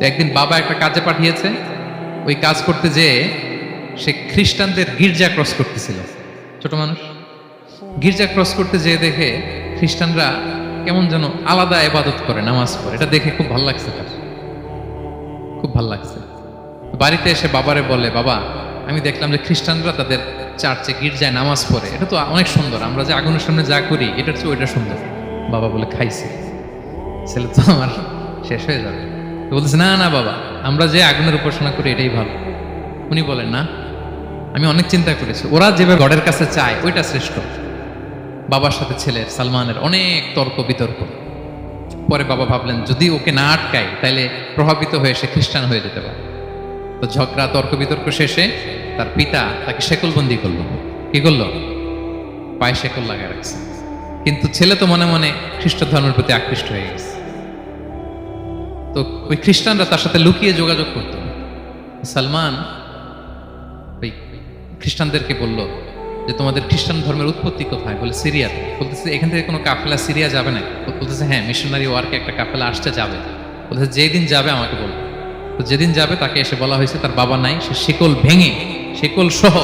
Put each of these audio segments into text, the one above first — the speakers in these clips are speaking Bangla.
একদিন বাবা একটা কাজে পাঠিয়েছে, ওই কাজ করতে যেয়ে সে খ্রিস্টানদের গির্জা ক্রস করতেছিল। ছোট মানুষ। গির্জা ক্রস করতে যেয়ে দেখে খ্রিস্টানরা কেমন যেন আলাদা এবাদত করে, নামাজ পড়ে। এটা দেখে খুব ভালো লাগছে তার। খুব ভালো লাগছে। বাড়িতে এসে বাবারে বলে, বাবা, আমি দেখলাম যে খ্রিস্টানরা তাদের চার্চে গির্জায় নামাজ পড়ে। এটা তো অনেক সুন্দর। আমরা যে আগুনের সামনে যা করি, এটার চেয়ে ওইটা সুন্দর। বাবা বলে, খাইছি। ছেলে তো আমার শেষ হয়ে যাবে। বলতেছে, না না বাবা, আমরা যে আগুনের উপাসনা করি এটাই ভালো। উনি বলেন, না, আমি অনেক চিন্তা করেছি। ওরা যেভাবে গডের কাছে চায়, ওইটা শ্রেষ্ঠ। বাবার সাথে ছেলের, সালমানের অনেক তর্ক, বিতর্ক। পরে বাবা ভাবলেন, যদি ওকে না আটকায় তাহলে প্রভাবিত হয়ে সে খ্রিস্টান হয়ে যেতে পারে। তো ঝগড়া, তর্ক, বিতর্ক শেষে তার পিতা তাকে শেকলবন্দি করল। কি করল? পায়ে শেকল লাগায় রাখছে। কিন্তু ছেলে তো মনে মনে খ্রিস্ট ধর্মের প্রতি আকৃষ্ট হয়ে গেছে। তো ওই খ্রিস্টানরা তার সাথে লুকিয়ে যোগাযোগ করত। সালমান ওই খ্রিস্টানদেরকে বলল যে, তোমাদের খ্রিস্টান ধর্মের উৎপত্তি কোথায়? বলে সিরিয়াতে বলতেছে, এখান থেকে কোনো কাফেলা সিরিয়া যাবে না বলতেছে হ্যাঁ মিশনারি ওয়ার্কে একটা কাফেলা আসতে যাবে। বলতেছে, যেদিন যাবে আমাকে বলবে তো যেদিন যাবে তাকে এসে বলা হয়েছে, তার বাবা নাই, সে শিকল ভেঙে, শিকল সহ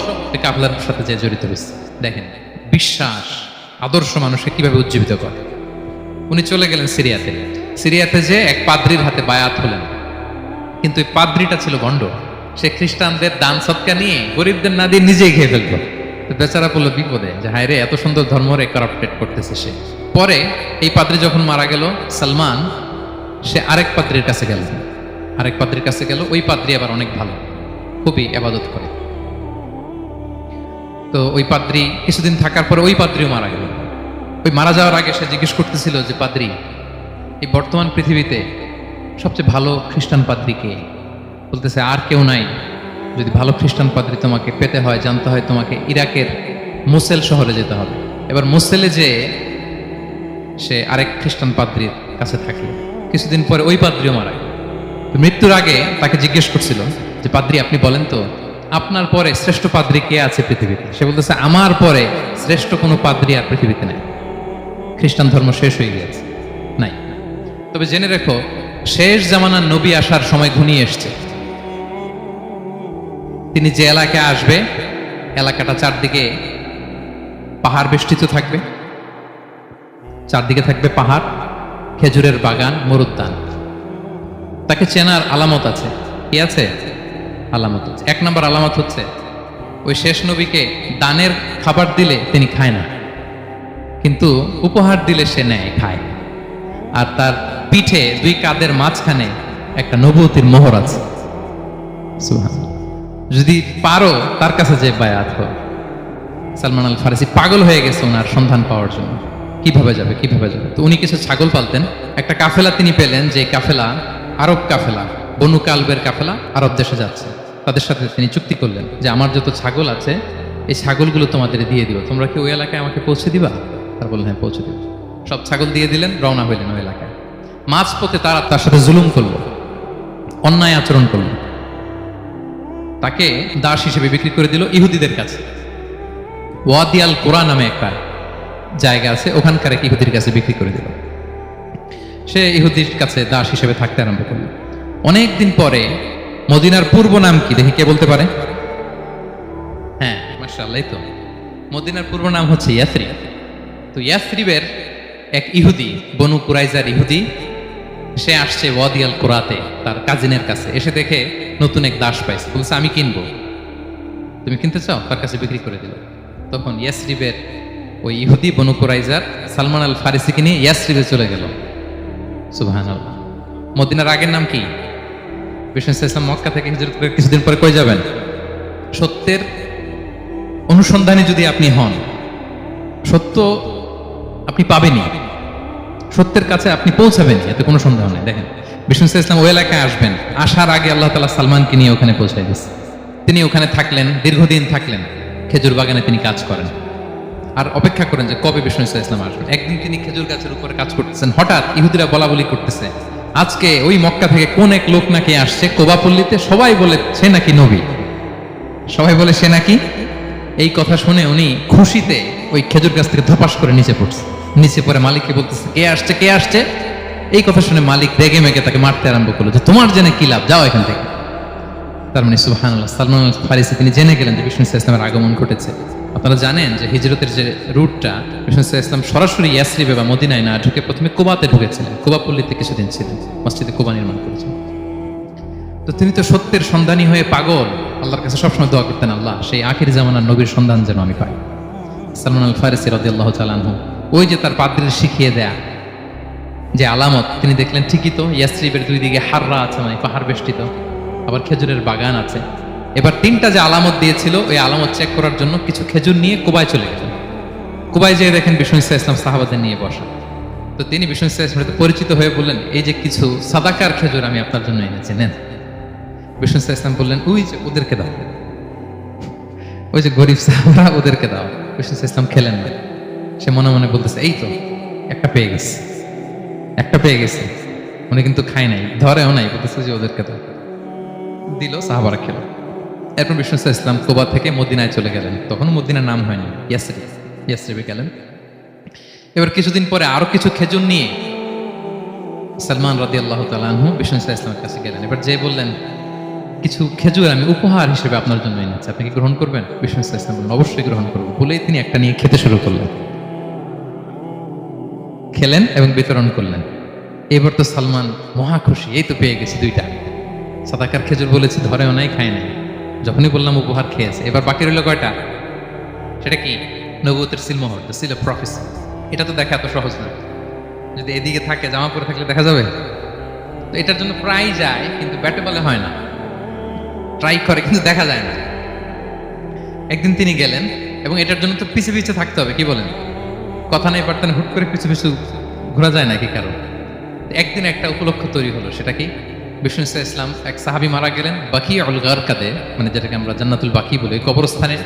কাফেলার সাথে যে জড়িত হয়েছে দেখেন, বিশ্বাস আদর্শ মানুষকে কীভাবে উজ্জীবিত করে। উনি চলে গেলেন সিরিয়াতে। সিরিয়াতে যে এক পাদ্রির হাতে বায়াত হলেন। কিন্তু ওই পাদ্রিটা ছিল গন্ড। সে খ্রিস্টানদের দান সৎকা নিয়ে গরিবদের না দিয়ে নিজেই খেয়ে ফেলতো। বেচারা পড়ল বিপদে। যে হায় রে, এত সুন্দর ধর্মরে কারাপ্টেড করতেছে সে। পরে এই পাদ্রি যখন মারা গেল, সালমান, সে আরেক পাদ্রির কাছে গেল। আরেক পাদ্রির কাছে গেল, ওই পাদ্রি আবার অনেক ভালো। খুবই আবাদত করে। তো ওই পাদ্রি কিছুদিন থাকার পরে ওই পাদ্রিও মারা গেল। ওই মারা যাওয়ার আগে সে জিজ্ঞেস করতেছিল যে, পাদ্রি এই বর্তমান পৃথিবীতে সবচেয়ে ভালো খ্রিস্টান পাদ্রি কে? বলতেছে, আর কেউ নাই। যদি ভালো খ্রিস্টান পাদ্রি তোমাকে পেতে হয়, জানতে হয় তোমাকে ইরাকের মুসেল শহরে যেতে হবে। এবার মুসেলে যে সে আরেক খ্রিস্টান পাদ্রির কাছে থাকে। কিছুদিন পরে ওই পাদ্রিও মারা গেল। মৃত্যুর আগে তাকে জিজ্ঞেস করছিল যে, পাদ্রি, আপনি বলেন তো, আপনার পরে শ্রেষ্ঠ পাদ্রি কে আছে পৃথিবীতে? সে বলতেছে, আমার পরে শ্রেষ্ঠ কোনো পাদ্রি আর পৃথিবীতে নাই। খ্রিস্টান ধর্ম শেষ হয়ে গিয়েছে। তবে জেনে রেখো, শেষ জামানার নবী আসার সময় ঘনিয়ে এসছে। তিনি যে এলাকায় আসবে, এলাকাটা চারদিকে পাহাড় বেষ্টিত থাকবে। চারদিকে থাকবে পাহাড়, খেজুরের বাগান, মরুদ্যান। তাকে চেনার আলামত আছে। কি আছে? আলামত আছে এক নম্বর আলামত হচ্ছে, ওই শেষ নবীকে দানের খাবার দিলে তিনি খায় না। কিন্তু উপহার দিলে সে নেয়, খায়। আর তার পিঠে দুই কাদের মাঝখানে একটা নবতির মোহর আছে। যদি পারো, তার কাছে যে বায়াত হো সালমান আল ফারিসি পাগল হয়ে গেছে ওনার সন্ধান পাওয়ার জন্য। কীভাবে যাবে কীভাবে যাবে? তো উনি কিছু ছাগল পালতেন। একটা কাফেলা তিনি পেলেন, যে কাফেলা আরব কাফেলা, বনু কালবের কাফেলা আরব দেশে যাচ্ছে। তাদের সাথে তিনি চুক্তি করলেন যে আমার যত ছাগল আছে, এই ছাগলগুলো তোমাদের দিয়ে দিব। তোমরা কি ওই এলাকায় আমাকে পৌঁছে দিবা? তার বললেন হ্যাঁ পৌঁছে দিব। সব ছাগল দিয়ে দিলেন, রওনা হইলেন ওই এলাকায়। মাঝ পথে তারা তার সাথে জুলুম করল, অন্যায় আচরণ করল। তাকে দাস হিসেবে বিক্রি করে দিল ইহুদিদের কাছে। ওয়াদিয়াল কোরআন নামে একটা জায়গা আছে, ওখানকার এক ইহুদির কাছে বিক্রি করে দিল। সে ইহুদির কাছে দাস হিসেবে থাকতে আরম্ভ করল। অনেক দিন পরে মদিনার পূর্ব নাম কি? দেখি কে বলতে পারে? হ্যাঁ মার্শাল্লাহ তো। মদিনার পূর্ব নাম হচ্ছে ইয়াসরিব। তো ইয়াসরিবের এক ইহুদি, বনু কুরাইজার ইহুদি সে আসছে ওয়াদিয়াল কোরাতে, তার কাজিনের কাছে। এসে দেখে নতুন এক দাস পাইছে। বলছে, আমি কিনবো। তুমি কিনতে চাও তার কাছে বিক্রি করে দিল তখন ইয়াসরিবের ওই ইহুদি বনু কুরাইজার সালমান আল ফারিসিকে নিয়ে ইয়াসরিবে চলে গেল। সুবাহান মদিনার আগের নাম কি? বিষ্ণু মক্কা থেকে হিজরত করে কিছুদিন পরে কই যাবেন? সত্যের অনুসন্ধানে যদি আপনি হন, সত্য আপনি পাবেনই। সত্যের কাছে আপনি পৌঁছাবেন এতে কোনো সন্দেহ নেই। দেখেন, বিষ্ণু ইসলাম ওই এলাকায় আসবেন, আসার আগে আল্লাহ তালা সালমানকে নিয়ে ওখানে পৌঁছে গেছে। তিনি ওখানে থাকলেন, দীর্ঘদিন থাকলেন, খেজুর বাগানে তিনি কাজ করেন। আর অপেক্ষা করেন যে কবে বিষ্ণু ইসা ইসলাম আসবেন। একদিন তিনি খেজুর গাছের উপরে কাজ করতেছেন, হঠাৎ ইহুদিরা বলা বলি করতেছে, আজকে ওই মক্কা থেকে কোন এক লোক নাকি আসছে কোবাপল্লিতে, সবাই বলে, সে নাকি নবী? সবাই বলে, সে নাকি? এই কথা শুনে উনি খুশিতে ওই খেজুর গাছ থেকে ধপাস করে নিচে পড়ছে। নিচে পরে মালিককে বলতেছে, কে আসছে কে আসছে? এই কথা শুনে মালিক রেগে মেগে তাকে মারতে আরম্ভ করল যে, তোমার জেনে কি লাভ? যাও এখান থেকে। তার মানে সুবাহান আল্লাহ সালমান ফারিসি তিনি জেনে গেলেন যে বিষ্ণু ইসলাম ইসলামের আগমন ঘটেছে। আপনারা জানেন যে হিজরতের যে রুটটা, বিষ্ণু ইসলাম সরাসরি ইয়াসরিবে বা মদিনায় না ঢুকে প্রথমে কুবাতে ঢুকেছিলেন। কুবা পল্লীতে কিছুদিন ছিলেন, মসজিদে কুবা নির্মাণ করেছেন। তো তিনি তো সত্যের সন্ধানী হয়ে পাগল। আল্লাহর কাছে সবসময় দোয়া করতেন, আল্লাহ, সেই আখির জামানার নবীর সন্ধান যেন আমি পাই। সালমান আল ফারিসি রদি আল্লাহ চালানহু ওই যে তার পাদ্রির শিখিয়ে দেয়া যে আলামত, তিনি দেখলেন ঠিকই তো, ইয়াসরিবের দুই দিকে হাররা আছে মানে পাহাড় বেষ্টিত, আবার খেজুরের বাগান আছে। এবার তিনটা যে আলামত দিয়েছিল, ওই আলামত চেক করার জন্য কিছু খেজুর নিয়ে কুবায় চলে গেলেন। কুবায় যেয়ে দেখেন বিষ্ণু ইসা ইসলাম সাহাবাদের নিয়ে বসা। তো তিনি বিষ্ণু ইসা ইসলামের পরিচিত হয়ে বললেন, এই যে কিছু সাদাকার খেজুর আমি আপনার জন্য এনেছি, নেন। বিষ্ণু ইসা ইসলাম বললেন, ওই যে ওদেরকে দাও। ওই যে গরিব সাহাবারা ওদেরকে দাও, বিষ্ণু ইসা ইসলাম খেলেন না। সে মনে মনে বলতেছে, এই তো, একটা পেয়ে গেছে, একটা পেয়ে গেছে। উনি কিন্তু খায় নাই, ধরেও নাই, বলতেছে যে ওদেরকে তো দিল, সাহাবারা খেলো। এরপর বিষ্ণু ইসা ইসলাম কোবা থেকে মদিনায় চলে গেলেন। তখন মদিনার নাম হয়নি ইয়াসরি ইয়াসরিবে গেলেন। এবার কিছুদিন পরে আরও কিছু খেজুর নিয়ে সালমান রাদি আল্লাহ তালু বিষ্ণু ইসা ইসলামের কাছে গেলেন। এবার যে বললেন, কিছু খেজুর আমি উপহার হিসেবে আপনার জন্য এনেছি, আপনি কি গ্রহণ করবেন? বিষ্ণু ইসা ইসলাম বললেন, অবশ্যই গ্রহণ করব। বলেই তিনি একটা নিয়ে খেতে শুরু করলেন। খেলেন এবং বিতরণ করলেন। এবার তো সালমান মহা খুশি, এই তো পেয়ে গেছি দুইটা। সাদাকার খেজুর বলেছি, ধরেও নাই, খায় নাই। যখনই বললাম, উপহার খেয়েছে এবার বাকি রইল কয়টা? সেটা কি? নবুতের সিলমোহর দ্য সিল অফ এটা তো দেখা এত সহজ না। যদি এদিকে থাকে, জামা পরে থাকলে দেখা যাবে? তো এটার জন্য প্রায় যায়, কিন্তু ব্যাটে বলে হয় না। ট্রাই করে, কিন্তু দেখা যায় না। একদিন তিনি গেলেন, এবং এটার জন্য তো পিছে পিছে থাকতে হবে, কি বলেন? কথা নেই পারতেন হুট করে কিছু কিছু ঘোরা যায় নাকি কারও? একদিন একটা উপলক্ষ তৈরি হলো, সেটা কি? বিষ্ণু ইসলাম এক সাহাবি মারা গেলেন বাকি অলগার কাদে মানে যেটাকে আমরা জান্নাতুল বাকি বলি কবরস্থানে।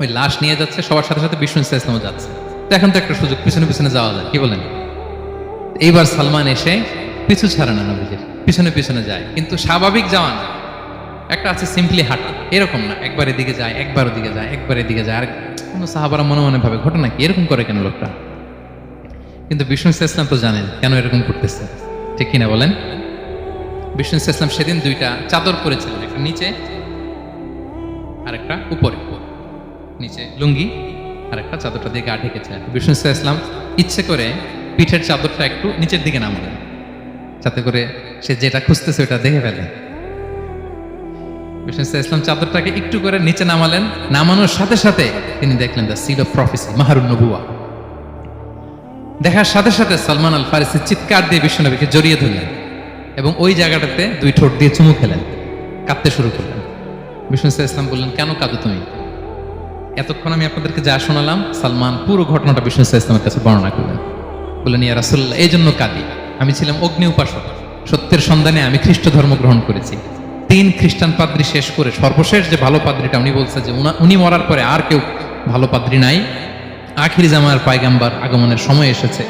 ওই লাশ নিয়ে যাচ্ছে, সবার সাথে সাথে বিষ্ণু ইসা ইসলামও যাচ্ছে। তো এখন তো একটা সুযোগ, পিছনে পিছনে যাওয়া যায়, কি বলেন? এইবার সালমান এসে পিছু ছাড়ে না নবীজির পিছনে পিছনে যায়, কিন্তু স্বাভাবিক যাওয়া না। একটা আছে সিম্পলি হাঁটা, এরকম না, একবার এদিকে যায়, একবার ওদিকে যায়, একবার এদিকে যায়, আর কোনো সাহাবারা মনে মনে ভাবে, ঘটনা কি? এরকম করে কেন লোকটা? কিন্তু বিষ্ণু ইসলাম তো জানেন কেন এরকম করতেছে। ঠিক কিনা বলেন? বিষ্ণু ইসলাম সেদিন দুইটা চাদর পরেছিলেন, একটা নিচে আর একটা উপরে। নিচে লুঙ্গি আর একটা চাদরটা দিয়ে গা ঢেকেছিলেন। বিষ্ণু ইসলাম ইচ্ছে করে পিঠের চাদরটা একটু নিচের দিকে নামালেন, যাতে করে সে যেটা খুঁজতেছে ওটা দেখে ফেলে। ইসলাম চাদরটাকে একটু করে নিচে নামালেন। নামানোর সাথে সাথে তিনি দেখলেন দ্য সিল অফ প্রফেসি, মাহারুন নবুয়া। দেখার সাথে সাথে সালমান আল ফারিসি চিৎকার দিয়ে বিশ্বনবীকে জড়িয়ে ধরলেন এবং ওই জায়গাটাতে দুই ঠোঁট দিয়ে চুমু খেলেন কাঁদতে শুরু করলেন। বিষ্ণু ইসলাম বললেন, কেন কাঁদো তুমি? এতক্ষণ আমি আপনাদেরকে যা শোনালাম, সালমান পুরো ঘটনাটা বিষ্ণু ইসলামের কাছে বর্ণনা করলেন। বললেন, ইয়া রাসুল্লাহ এই জন্য কাঁদি। আমি ছিলাম অগ্নি উপাসক। সত্যের সন্ধানে আমি খ্রিস্ট ধর্ম গ্রহণ করেছি। তিন খ্রিস্টান পাদ্রি শেষ করে সর্বশেষ যে ভালো পাদ্রিটা উনি বলছে যে উনা- মরার পরে আর কেউ ভালো পাদ্রি নাই। আখির জামার পায়গাম্বার আগমনের সময় এসেছে।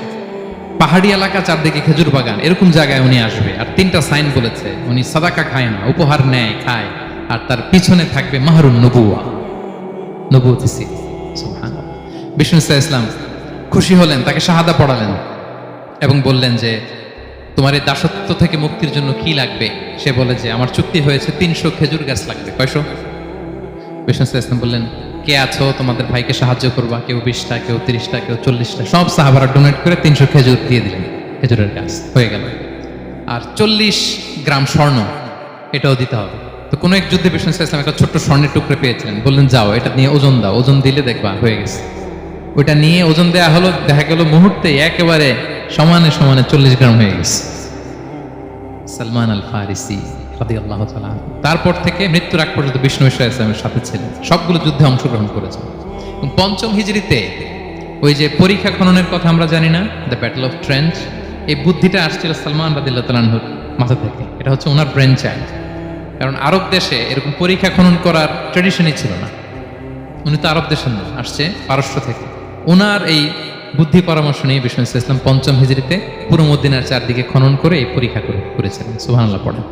পাহাড়ি এলাকা, চারদিকে খেজুর বাগান, এরকম জায়গায় উনি আসবে। আর তিনটা সাইন বলেছে, উনি সাদাকা খায় না, উপহার নেয়, খায়। আর তার পিছনে থাকবে মাহরুন নবুয়া। নবুয়তি সিল। বিষ্ণু ইসলাম খুশি হলেন, তাকে শাহাদা পড়ালেন এবং বললেন যে তোমার এই দাসত্ব থেকে মুক্তির জন্য কি লাগবে? সে বলে যে, আমার চুক্তি হয়েছে তিনশো খেজুর গাছ লাগবে। কয়শো? বিষ্ণু ইসলাম বললেন, কে আছো? তোমাদের ভাইকে সাহায্য করবা। কেউ বিশটা, কেউ তিরিশটা, কেউ চল্লিশটা। সব সাহাবারা ডোনেট করে তিনশো খেজুর দিয়ে দিলেন, খেজুরের গাছ। হয়ে গেল। আর চল্লিশ গ্রাম স্বর্ণ, এটাও দিতে হবে। তো কোনো এক যুদ্ধে ইসা ইসলাম একটা ছোট্ট স্বর্ণের টুকরে পেয়েছিলেন। বললেন, যাও, এটা নিয়ে ওজন দাও। ওজন দিলে দেখবা হয়ে গেছে। ওইটা নিয়ে ওজন দেয়া হলো, দেখা গেল মুহূর্তে একেবারে সমানে সমানে চল্লিশ গ্রাম হয়ে গেছে। সালমান আল ফারিসি তাআলা তারপর থেকে মৃত্যুর আগ পর্যন্ত বিষ্ণু ইসা ইসলামের সাথে ছিলেন। সবগুলো যুদ্ধে অংশগ্রহণ করেছেন। পঞ্চম হিজড়িতে ওই যে পরীক্ষা খননের কথা আমরা জানি না, দ্য ব্যাটল অফ ট্রেন্চ এই বুদ্ধিটা আসছিল সালমান রাদিল্লাহ তালানহুর মাথা থেকে। এটা হচ্ছে ওনার ব্রেন চাইল্ড। কারণ আরব দেশে এরকম পরীক্ষা খনন করার ট্রেডিশনই ছিল না। উনি তো আরব দেশের আসছে পারস্য থেকে। ওনার এই বুদ্ধি পরামর্শ নিয়ে বিষ্ণু ইসলাম পঞ্চম হিজড়িতে পুরো মদিনার চারদিকে খনন করে এই পরীক্ষা করে করেছিলেন সুবহানাল্লাহ, পড়েন।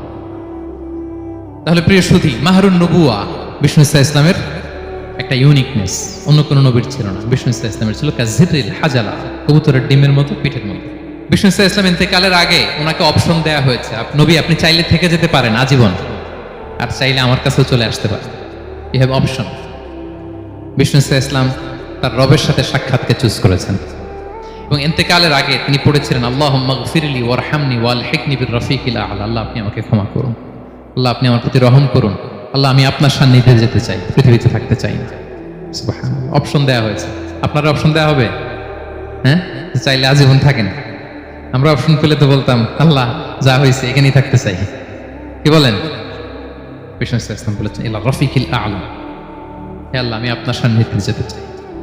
তাহলে প্রিয় সুধী, মাহরুন নবুয়া বিষ্ণু ইসা ইসলামের একটা ইউনিকনেস অন্য কোনো নবীর ছিল না। বিষ্ণু ইসা ইসলামের ছিল কাজিরিল হাজালা, কবুতরের ডিমের মতো, পিঠের মতো। বিষ্ণু ইসা ইসলাম ইন্তেকালের আগে ওনাকে অপশন দেয়া হয়েছে। নবী, আপনি চাইলে থেকে যেতে পারেন আজীবন। আর চাইলে আমার কাছেও চলে আসতে পারেন। ইউ হ্যাভ অপশন বিষ্ণু ইসা ইসলাম তার রবের সাথে সাক্ষাৎকে চুজ করেছেন। এবং এতেকালের আগে তিনি পড়েছিলেন আল্লাহ মগফিরলি ওয়ারহামনি ওয়াল হেকনি বির রফিকিল আল। আল্লাহ আপনি আমাকে ক্ষমা করুন। আল্লাহ আপনি আমার প্রতি রহম করুন। আল্লাহ আমি আপনার সান্নিধ্যে যেতে চাই, পৃথিবীতে থাকতে চাই অপশন দেয়া হয়েছে। আপনার অপশন দেয়া হবে? হ্যাঁ? চাইলে আজীবন থাকেন। আমরা অপশন পেলে তো বলতাম, আল্লাহ যা হয়েছে এখানেই থাকতে চাই। কি বলেন? বিষ্ণু ইসলাম বলেছেন ইল্লা রফিকিল আলম হে আল্লাহ, আমি আপনার সান্নিধ্যে যেতে চাই।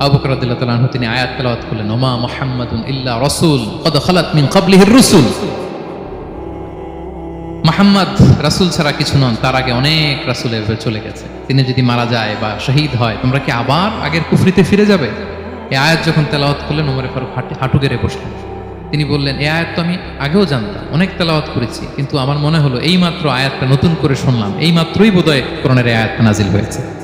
আবু বকর রাদিয়াল্লাহু তিনি আয়াত করলেন, ওমা মুহাম্মাদুন ইল্লা রাসূল, কদ খালাত মিন ছাড়া কিছু নন, তার আগে অনেক রাসূল চলে গেছে। তিনি যদি মারা যায় বা শহীদ হয়, তোমরা কি আবার আগের কুফরিতে ফিরে যাবে? এই আয়াত যখন তেলাওয়াত করলেন ওমরে ফারুক হাঁটু- গেড়ে বসলেন। তিনি বললেন, এই আয়াত তো আমি আগেও জানতাম, অনেক তেলাওয়াত করেছি, কিন্তু আমার মনে হলো এই মাত্র আয়াতটা নতুন করে শুনলাম এই মাত্রই বোধহয় কোরআনের এই আয়াতটা নাজিল হয়েছে।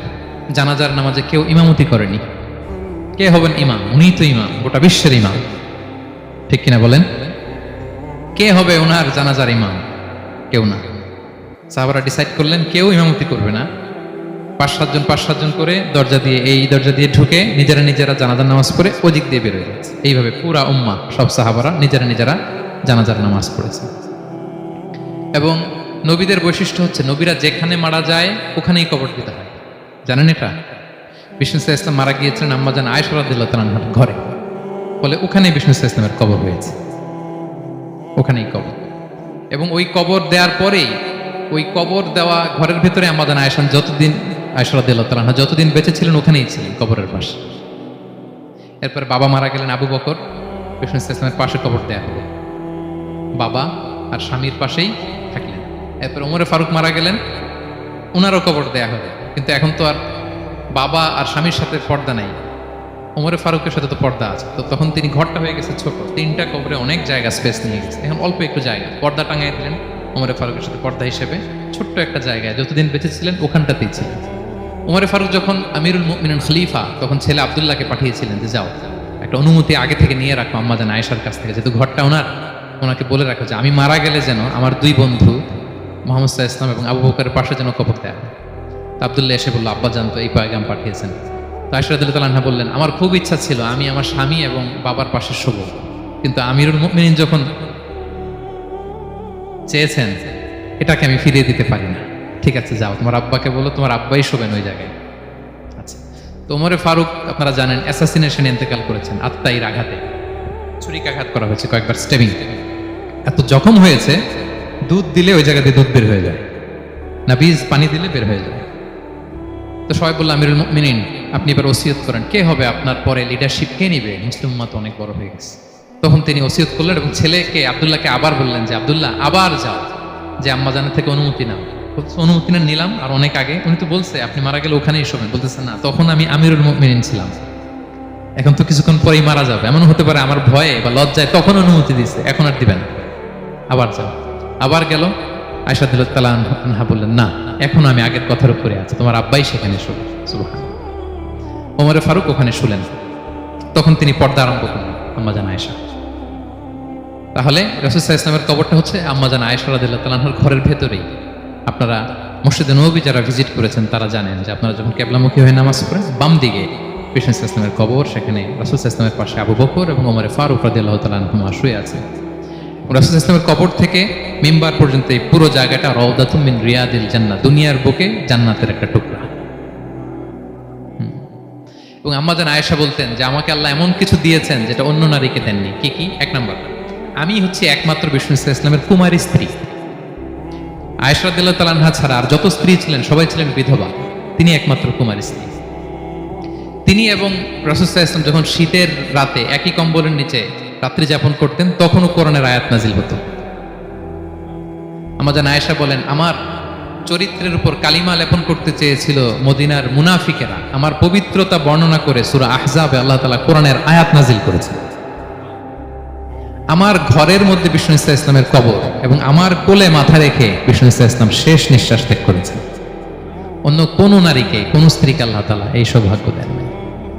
জানাজার নামাজে কেউ ইমামতি করেনি। কে হবেন ইমাম? উনি তো ইমাম, গোটা বিশ্বের ইমাম। ঠিক কিনা বলেন? কে হবে ওনার জানাজার ইমাম? কেউ না। সাহাবারা ডিসাইড করলেন, কেউ ইমামতি করবে না। পাঁচ সাতজন পাঁচ সাতজন করে দরজা দিয়ে, এই দরজা দিয়ে ঢুকে নিজেরা নিজেরা জানাজার নামাজ পড়ে ওদিক দিয়ে বেরোয় এইভাবে পুরা উম্মা, সব সাহাবারা নিজেরা নিজেরা জানাজার নামাজ পড়েছে। এবং নবীদের বৈশিষ্ট্য হচ্ছে, নবীরা যেখানে মারা যায়, ওখানেই কবর দিতে হয়। জানেন এটা? বিষ্ণু ইসলাম মারা গিয়েছিলেন আম্মা জান আয়সরাদ্দুল্লাহ তালার ঘরে। ফলে ওখানেই বিষ্ণু ইসলাম ইসলামের কবর হয়েছে ওখানেই কবর। এবং ওই কবর দেওয়ার পরেই, ওই কবর দেওয়া ঘরের ভেতরে আমাদের আয়সান যতদিন আয়সরাদ্দুল্লাহ তালাহা যতদিন বেঁচে ছিলেন, ওখানেই ছিলেন কবরের পাশে। এরপর বাবা মারা গেলেন আবু বকর। বিষ্ণু ইসলাম ইসলামের পাশে কবর দেওয়া হলো। বাবা আর স্বামীর পাশেই থাকলেন। এরপর ওমরে ফারুক মারা গেলেন। ওনারও কবর দেয়া হবে কিন্তু এখন তো আর বাবা আর স্বামীর সাথে পর্দা নাই। ওমরে ফারুকের সাথে তো পর্দা আছে। তো তখন তিনি ঘরটা হয়ে গেছে ছোট। তিনটা কবরে অনেক জায়গা স্পেস নিয়ে গেছে। এখন অল্প একটু জায়গা। পর্দা টাঙাই দিলেন ওমরে ফারুকের সাথে পর্দা হিসেবে। ছোট্ট একটা জায়গায় যতদিন বেঁচে ছিলেন ওখানটাতেই ছিলেন। ওমরে ফারুক যখন আমিরুল মিনুন খলিফা, তখন ছেলে আবদুল্লাহকে পাঠিয়েছিলেন যে যাও, একটা অনুমতি আগে থেকে নিয়ে রাখো আম্মা জান আয়েশার কাছ থেকে। যেহেতু ঘরটা ওনার, ওনাকে বলে রাখো যে আমি মারা গেলে যেন আমার দুই বন্ধু মোহাম্মদ সাহা ইসলাম এবং আবু বকরের পাশে যেন কবর দেয়া। আবদুল্লাহ এসে বলল, আব্বা জানতো এই পয়গাম পাঠিয়েছেন। তো আশরাদুল্লাহ তালাহা বললেন, আমার খুব ইচ্ছা ছিল, আমি আমার স্বামী এবং বাবার পাশে শোব। কিন্তু আমিরুল মুমিনিন যখন চেয়েছেন, এটাকে আমি ফিরিয়ে দিতে পারি না। ঠিক আছে, যাও, তোমার আব্বাকে বলো, তোমার আব্বাই শোবেন ওই জায়গায়। আচ্ছা তো ওমরে ফারুক, আপনারা জানেন অ্যাসাসিনেশন ইন্তেকাল করেছেন আত্মাইর আঘাতে। ছুরিকাঘাত করা হয়েছে কয়েকবার স্টেবিং এত জখম হয়েছে, দুধ দিলে ওই জায়গাতে দুধ বের হয়ে যায়। না বীজ পানি দিলে বের হয়ে যায়। তো সবাই বলল, আমিরুল মিনিন আপনি এবার ওসিয়ত করেন। কে হবে আপনার পরে লিডারশিপ কে নিবে? মুসলিম তো অনেক বড় হয়ে গেছে। তখন তিনি ওসিয়ত করলেন এবং ছেলেকে আবদুল্লাহকে আবার বললেন যে, আবদুল্লাহ, আবার যাও। যে আম্মা জানের থেকে অনুমতি নাও। অনুমতি না, নিলাম। আর অনেক আগে উনি তো বলছে, আপনি মারা গেলে ওখানেই শোবেন। বলতেছে, না, তখন আমি আমিরুল মিনিন ছিলাম। এখন তো কিছুক্ষণ পরেই মারা যাবে। এমন হতে পারে আমার ভয়ে বা লজ্জায় তখন অনুমতি দিছে এখন আর দিবেন আবার যাও। আবার গেল। আয়সা দিল তালা আনহা বললেন, না, এখন আমি আগের কথার উপরে আছি। তোমার আব্বাই সেখানে ওমরে ফারুক ওখানে শুলেন। তখন তিনি পর্দা আরম্ভ করলেন আম্মাজান আয়েশা। তাহলে ইসলামের কবরটা হচ্ছে রাদিল্লাহ তালাহর ঘরের ভেতরেই। আপনারা মসজিদে নবী যারা ভিজিট করেছেন, তারা জানেন যে আপনারা যখন কেবলামুখী হয়ে নামাজ পড়েন, বাম দিকে কৃষ্ণ ইসলামের কবর, সেখানে রসুল ইসলামের পাশে আবু বকর এবং ওমরে ফারুক রাদিল্লাহ তালাহুমা শুয়ে আছে। রসুল ইসলামের কবর থেকে মেম্বার পর্যন্ত এই পুরো জায়গাটা রওদাতুম মিন রিয়াদিল জান্নাত দুনিয়ার বুকে জান্নাতের একটা টুকরা। এবং আম্মাজান আয়েশা বলতেন যে, আমাকে আল্লাহ এমন কিছু দিয়েছেন যেটা অন্য নারীকে দেননি। কি কি? এক নম্বর। আমি হচ্ছে একমাত্র বিষ্ণু ইসলাম ইসলামের কুমারী স্ত্রী। আয়েশরাদিল্লাহ তালানহা ছাড়া আর যত স্ত্রী ছিলেন, সবাই ছিলেন বিধবা। তিনি একমাত্র কুমারী স্ত্রী। তিনি এবং রসুল্লাহ ইসলাম যখন শীতের রাতে একই কম্বলের নিচে রাত্রি যাপন করতেন, তখনও কোরআনের আয়াত নাজিল হতো। আমাদের আয়েশা বলেন, আমার চরিত্রের উপর কালিমা লেপন করতে চেয়েছিল মদিনার মুনাফিকেরা। আমার পবিত্রতা বর্ণনা করে সুরা আহজাবে আল্লাহ তালা কোরআনের আয়াত নাজিল করেছে আমার ঘরের মধ্যে বিষ্ণু ইসলাম ইসলামের কবর এবং আমার কোলে মাথা রেখে বিষ্ণু ইসলাম ইসলাম শেষ নিঃশ্বাস ত্যাগ করেছেন। অন্য কোনো নারীকে, কোন স্ত্রীকে আল্লাহ তালা এই সৌভাগ্য দেন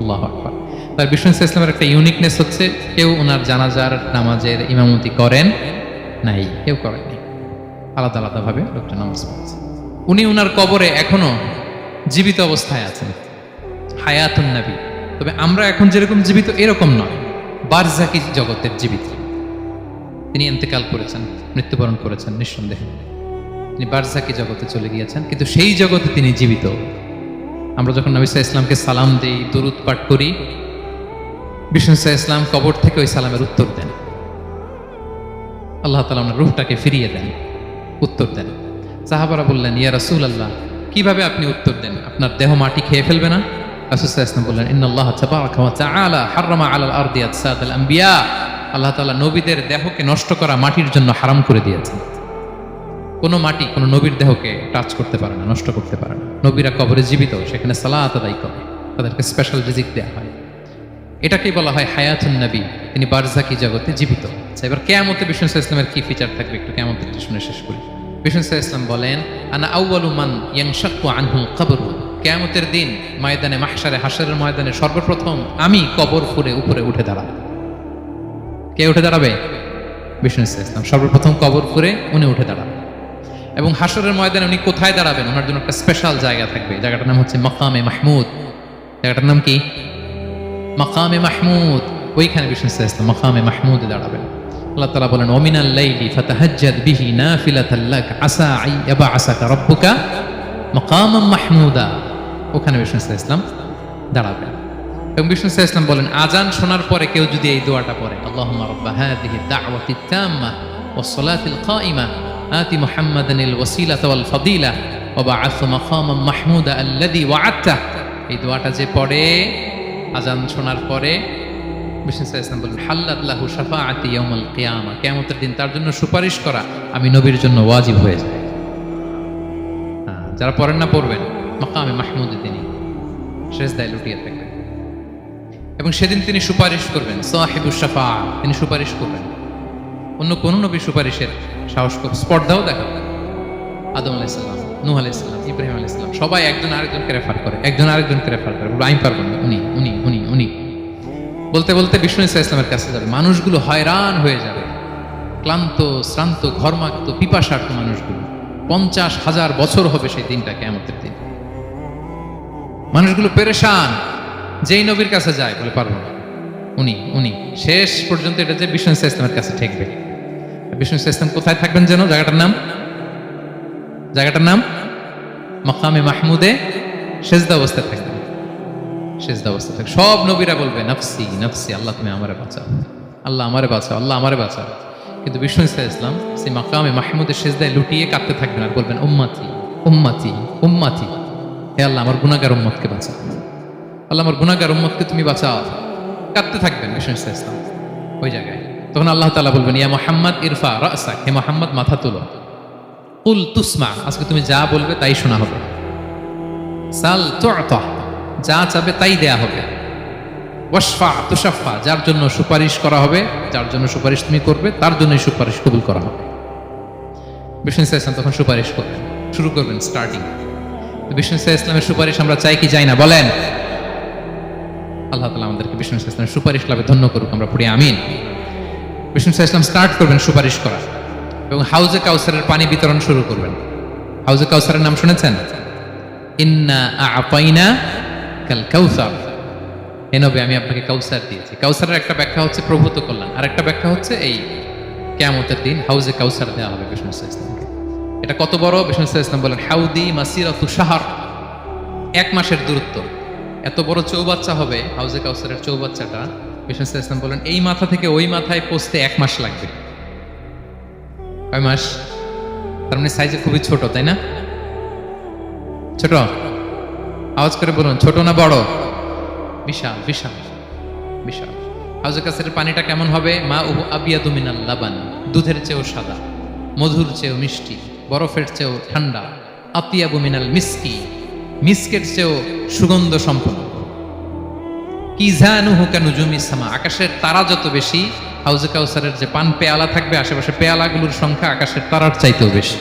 আল্লাহ আকবার। তার বিষ্ণু ইসলামের একটা ইউনিকনেস হচ্ছে, কেউ ওনার জানাজার নামাজের ইমামতি করেন নাই, কেউ করেনি আলাদা আলাদাভাবে লোকটা নামাজ পড়েছে। উনি ওনার কবরে এখনও জীবিত অবস্থায় আছেন। হায়াতুন নবী। তবে আমরা এখন যেরকম জীবিত, এরকম নয়। বারজাকি জগতের জীবিত। তিনি এন্তেকাল করেছেন, মৃত্যুবরণ করেছেন নিঃসন্দেহে। তিনি বারজাকি জগতে চলে গিয়েছেন, কিন্তু সেই জগতে তিনি জীবিত। আমরা যখন নবী সাল্লাল্লাহু আলাইহি ইসলামকে সালাম দিই, দরুদ পাঠ করি বিষ্ণু ইসলাম কবর থেকে ওই সালামের উত্তর দেন। আল্লাহ তালা আপনার রুহটাকে ফিরিয়ে দেন, উত্তর দেন। সাহাবারা বললেন, ইয়া রাসূল আল্লাহ কীভাবে আপনি উত্তর দেন? আপনার দেহ মাটি খেয়ে ফেলবে না? তাআলা হাররামা আলাল আল্লাহ তাআলা নবীদের দেহকে নষ্ট করা মাটির জন্য হারাম করে দিয়েছেন। কোনো মাটি, কোনো নবীর দেহকে টাচ করতে পারে না, নষ্ট করতে পারে না। নবীরা কবরে জীবিত, সেখানে সালাত আদায় করে। তাদেরকে স্পেশাল রিজিক দেওয়া হয়। এটাকেই বলা হয় হায়াতুন নবী। তিনি বারজাকি জগতে জীবিত। আচ্ছা এবার কেয়ামতে বিষ্ণু ইসলামের কি ফিচার থাকবে একটু কেয়ামত একটু শুনে শেষ করি। বিষ্ণু ইসলাম বলেন, আনা আউয়ালু মান ইয়ানশাক্কু আনহুল কবর কেয়ামতের দিন ময়দানে, মাহশারে, হাশরের ময়দানে সর্বপ্রথম আমি কবর ফুরে উপরে উঠে দাঁড়াবো। কে উঠে দাঁড়াবে? বিষ্ণু ইসলাম সর্বপ্রথম কবর ফুরে উনি উঠে দাঁড়াবেন এবং হাসরের ময়দানে উনি কোথায় দাঁড়াবেন? ওনার জন্য একটা স্পেশাল জায়গা থাকবে। জায়গাটার নাম হচ্ছে মাকামে মাহমুদ। জায়গাটার নাম কি? মাকামে মাহমুদ ওইখানে বিষ্ণু ইসলাম মাকামে মাহমুদে দাঁড়াবেন আল্লাহ তালা বলেন ওমিনাল লাইলি ফাতাহাজ্জাদ বিহি নাফিলাতাল লাক আসা আই ইয়াবআসাকা রাব্বুকা মাকামাম মাহমুদা ওখানে বিষ্ণু ইসলাম দাঁড়াবেন এবং বিষ্ণু ইসলাম বলেন আজান শোনার পরে কেউ যদি এই দোয়াটা পড়ে আল্লাহুম্মা রাব্বা হাদিহি দাওয়াতি তাম্মা ওয়াস সালাতিল কাইমা آتي محمدا الوسيلة والفضيلة وبعث مقاما محمودا الذي وعدته এই দোয়াটা যে পড়ে আজান শোনার পরে বিষ্ণু ইসলাম বলেন হাল্লাত লাহু শাফাআতি ইয়াউমাল কিয়ামা। কিয়ামতের দিন তার জন্য সুপারিশ করা আমি নবীর জন্য ওয়াজিব হয়ে যায়। হ্যাঁ, যারা পড়েন না পড়বেন। মাকামে মাহমুদে তিনি শেষ দায় লুটিয়ে থাকবেন। এবং সেদিন তিনি সুপারিশ করবেন সাহিবুস শাফা তিনি সুপারিশ করবেন। অন্য কোনো নবী সুপারিশের সাহস স্পর্ধাও দেখাবে আদম আলাইসাল্লাম নুহ আলাইসাল্লাম ইব্রাহিম আলাইসাল্লাম সবাই একজন আরেকজনকে রেফার করে, একজন আরেকজনকে রেফার করে। বলব, আমি পারব না। উনি উনি উনি উনি। বলতে বলতে বিষ্ণু ইসা ইসলামের কাছে যাবে। মানুষগুলো হয়রান হয়ে যাবে। ক্লান্ত, শ্রান্ত, ঘর্মাক্ত পিপাসার্থ মানুষগুলো। পঞ্চাশ হাজার বছর হবে সেই দিনটা কেমতের দিন। মানুষগুলো পেরেশান। যেই নবীর কাছে যায়, বলে, পারব না। উনি উনি। শেষ পর্যন্ত এটা যে বিষ্ণু ইসা ইসলামের কাছে ঠেকবে। বিষ্ণু ইসা ইসলাম কোথায় থাকবেন যেন? জায়গাটার নাম? জায়গাটার নাম মকামে মাহমুদে সেজদা অবস্থায় থাকবেন সেজদা অবস্থায় থাকবে। সব নবীরা বলবে, নফসি নফসি, আল্লাহ তুমি আমারে বাঁচাও। আল্লাহ আমারে বাঁচাও, আল্লাহ আমারে বাঁচাও। কিন্তু বিষ্ণু ইসা ইসলাম সেই মাকামে মাহমুদের সেজদায় লুটিয়ে কাঁদতে থাকবেন আর বলবেন, উম্মাতি উম্মাতি উম্মাতি, হে আল্লাহ, আমার গুনাগার উম্মতকে বাঁচাও। আল্লাহ, আমার গুনাগার উম্মতকে তুমি বাঁচাও। কাঁদতে থাকবেন বিষ্ণু ইসা ইসলাম। ওই জায়গায়। তখন আল্লাহ তালা বলবেন, ইয়া মোহাম্মদ, ইরফা রাসাক হে মোহাম্মদ, মাথা তুলো। কুল তুসমা, আজকে তুমি যা বলবে তাই শোনা হবে। সাল তুআতা, যা চাবে তাই দেয়া হবে। ওয়াসফা তুষাফা যার জন্য সুপারিশ করা হবে, যার জন্য সুপারিশ তুমি করবে, তার জন্যই সুপারিশ কবুল করা হবে। বিষ্ণু ইসা ইসলাম তখন সুপারিশ করবেন। শুরু করবেন স্টার্টিং বিষ্ণু ইসা ইসলামের সুপারিশ আমরা চাই কি চাই না, বলেন। আল্লাহ তালা আমাদেরকে বিষ্ণু ইসা ইসলামের সুপারিশ লাভে ধন্য করুক, আমরা পড়ি আমিন। বিষ্ণু ইসা ইসলাম স্টার্ট করবেন সুপারিশ করা। এবং হাউজে কাউসারের পানি বিতরণ শুরু করবেন। হাউজে কাউসারের নাম শুনেছেন? ইন্না আপাইনা কাল কাউসার এ নবে, আমি আপনাকে কাউসার দিয়েছি। কাউসারের একটা ব্যাখ্যা হচ্ছে প্রভূত কল্যাণ। আর একটা ব্যাখ্যা হচ্ছে এই কেয়ামতের দিন হাউজে কাউসার দেওয়া হবে বিষ্ণু ইসলামকে এটা কত বড়? বিষ্ণু ইসলাম বলেন, হাউদি মাসিরাতু শাহর। এক মাসের দূরত্ব। এত বড় চৌবাচ্চা হবে হাউজে কাউসারের চৌবাচ্চাটা। বিষ্ণু ইসা ইসলাম বলেন, এই মাথা থেকে ওই মাথায় পৌঁছতে এক মাস লাগবে। কয় মাস? তার মানে সাইজে খুবই ছোট, তাই না? ছোট? আওয়াজ করে বলুন, ছোট না বড়? বিশাল বিশাল বিশাল। হাউজে কাছের পানিটা কেমন হবে? মা উহু আবিয়াদু মিনাল লাবান, দুধের চেয়েও সাদা, মধুর চেয়েও মিষ্টি, বরফের চেয়েও ঠান্ডা আপিয়া বুমিনাল মিসকি, মিসকের চেয়েও সুগন্ধ সম্পন্ন। কি জানুহু কেন জুমি সামা, আকাশের তারা যত বেশি, হাউজে কাউসারের যে পান পেয়ালা থাকবে, আশেপাশে পেয়ালাগুলোর সংখ্যা আকাশের তারার চাইতেও বেশি।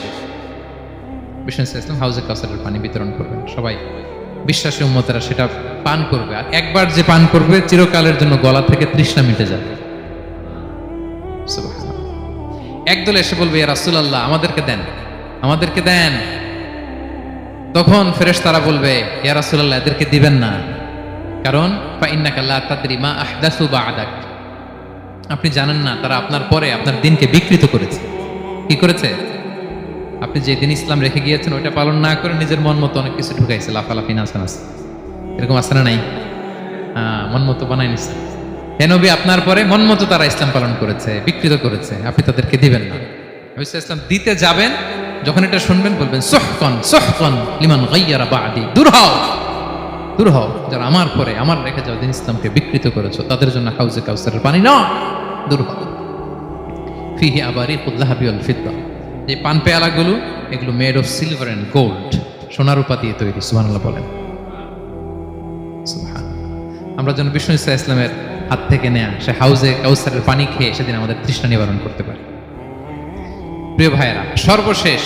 বিষ্ণু ইসলাম হাউজে কাউসারের পানি বিতরণ করবেন। সবাই বিশ্বাসী উম্মতেরা সেটা পান করবে। আর একবার যে পান করবে, চিরকালের জন্য গলা থেকে তৃষ্ণা মিটে যাবে। একদল এসে বলবে, ইয়া রাসূলুল্লাহ, আমাদেরকে দেন আমাদেরকে দেন। তখন ফেরেশ তারা বলবে, ইয়া রাসূলুল্লাহ, এদেরকে দিবেন না। কারণ আহদাসু বা'দাক। আপনি জানেন না তারা আপনার পরে আপনার দিনকে বিকৃত করেছে। কি করেছে? আপনি যে দিন ইসলাম রেখে গিয়েছেন ওইটা পালন না করে নিজের মন মতো অনেক কিছু ঢুকাইছে। লাফালাফি নাচা এরকম আছে না নাই? হ্যাঁ, মন মতো বানাই নিচ্ছে হেনবি আপনার পরে মন মতো তারা ইসলাম পালন করেছে বিকৃত করেছে। আপনি তাদেরকে দিবেন না। ইসলাম দিতে যাবেন যখন এটা শুনবেন বলবেন সোহকন সোহকন লিমান গাইয়ারা বাদি। দূর হও। দূর হও, যারা আমার পরে আমার রেখে যাওয়া দিন ইসলামকে বিকৃত করেছ, তাদের জন্য হাউজে কাউসারের পানি না দূর হও। ফিহি আবারি কুল্লাহাবি অল ফিদ্দা যে পান পেয়ালাগুলো, এগুলো made of silver and gold সোনা রূপা দিয়ে তৈরি, সুবহানাল্লাহ বলেন। আমরা যেন বিষ্ণু ইসা ইসলামের হাত থেকে নেয়া, সে হাউজে কাউসারের পানি খেয়ে সেদিন আমাদের তৃষ্ণা নিবারণ করতে পারে। প্রিয় ভাইয়েরা, সর্বশেষ,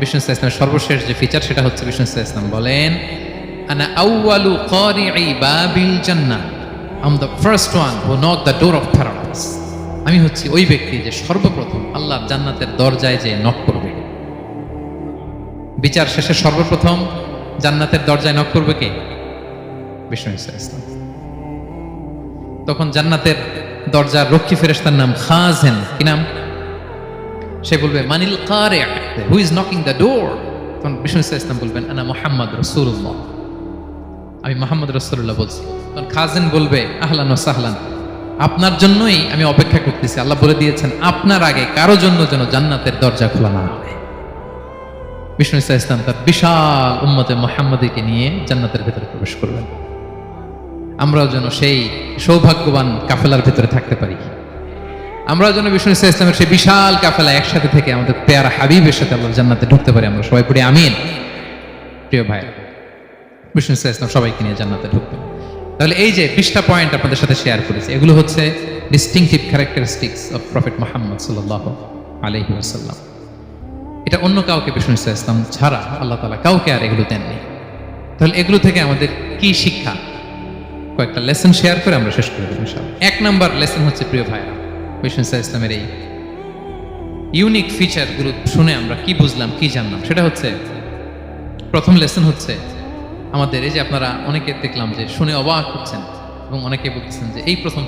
বিষ্ণু ইসা ইসলামের সর্বশেষ যে ফিচার সেটা হচ্ছে বিষ্ণু ইসা ইসলাম বলেন আউয়ালু কারিই বাবিল জান্নাহ আম the first one who knock the door of আমি হচ্ছি ওই ব্যক্তি যে সর্বপ্রথম আল্লাহ জান্নাতের দরজায় যে নক করবে। বিচার শেষে সর্বপ্রথম জান্নাতের দরজায় নক করবে কে? বিষ্ণু ইসলাম তখন জান্নাতের দরজার রক্ষী ফেরেশতার নাম খাজেন। কি নাম? সে বলবে, মানিল কারে who is knocking the door তখন বিষ্ণু ইসা ইসলাম বলবেন, আনা মোহাম্মদ রসুল্লাহ আমি মোহাম্মদ রসুল্লাহ বলছি। তখন খাজেন বলবে, আহলান ও সাহলান। আপনার জন্যই আমি অপেক্ষা করতেছি। আল্লাহ বলে দিয়েছেন, আপনার আগে কারও জন্য যেন জান্নাতের দরজা খোলা না হয়। বিষ্ণু ইসা ইসলাম তার বিশাল উম্মতে মোহাম্মদীকে নিয়ে জান্নাতের ভেতরে প্রবেশ করবেন আমরাও যেন সেই সৌভাগ্যবান কাফেলার ভেতরে থাকতে পারি। আমরাও যেন বিষ্ণু ইসা ইসলামের সেই বিশাল কাফেলা একসাথে থেকে আমাদের পেয়ারা হাবিবের সাথে আল্লাহ জান্নাতে ঢুকতে পারি। আমরা সবাই পড়ি আমিন। প্রিয় ভাই বিষ্ণু সবাইকে নিয়ে জান্নাতে ঢুকবেন তাহলে এই যে বিশটা পয়েন্ট আপনাদের সাথে শেয়ার করেছি, এগুলো হচ্ছে distinctive characteristics of prophet Muhammad সাল্লাহ আলহি আসাল্লাম এটা অন্য কাউকে বিষ্ণু ইসলাম ছাড়া আল্লাহ তালা কাউকে আর এগুলো দেননি। তাহলে এগুলো থেকে আমাদের কি শিক্ষা? কয়েকটা লেসন শেয়ার করে আমরা শেষ করে দেবো এক নাম্বার লেসন হচ্ছে, প্রিয় ভাইরা বিষ্ণু ইসা ইসলামের এই ইউনিক ফিচারগুলো শুনে আমরা কি বুঝলাম, কি জানলাম? সেটা হচ্ছে, প্রথম লেসন হচ্ছে আমাদের, এই যে আপনারা অনেকে দেখলাম যে শুনে অবাক হচ্ছেন এবং অনেকে বলতেছেন যে এই প্রথম